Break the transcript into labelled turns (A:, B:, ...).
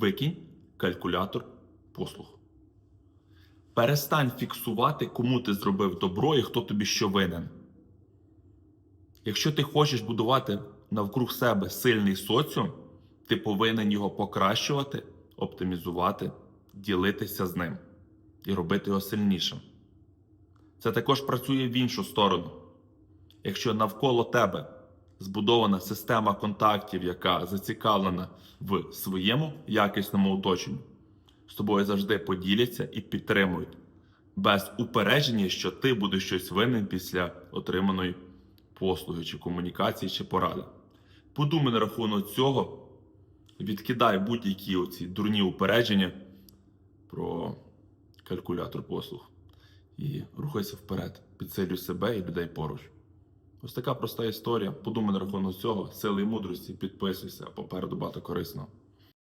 A: викинь калькулятор послуг. Перестань фіксувати, кому ти зробив добро і хто тобі що винен. Якщо ти хочеш будувати навкруг себе сильний соціум, ти повинен його покращувати, оптимізувати, ділитися з ним і робити його сильнішим. Це також працює в іншу сторону. Якщо навколо тебе збудована система контактів, яка зацікавлена в своєму якісному оточенні, з тобою завжди поділяться і підтримують, без упередження, що ти будеш щось винен після отриманої послуги, чи комунікації, чи поради. Подумай на рахунок цього, відкидай будь-які оці дурні упередження про калькулятор послуг. І рухайся вперед, підсилюй себе і людей поруч. Ось така проста історія. Подумай на рахунок цього, сили і мудрості, підписуйся, попереду багато корисного.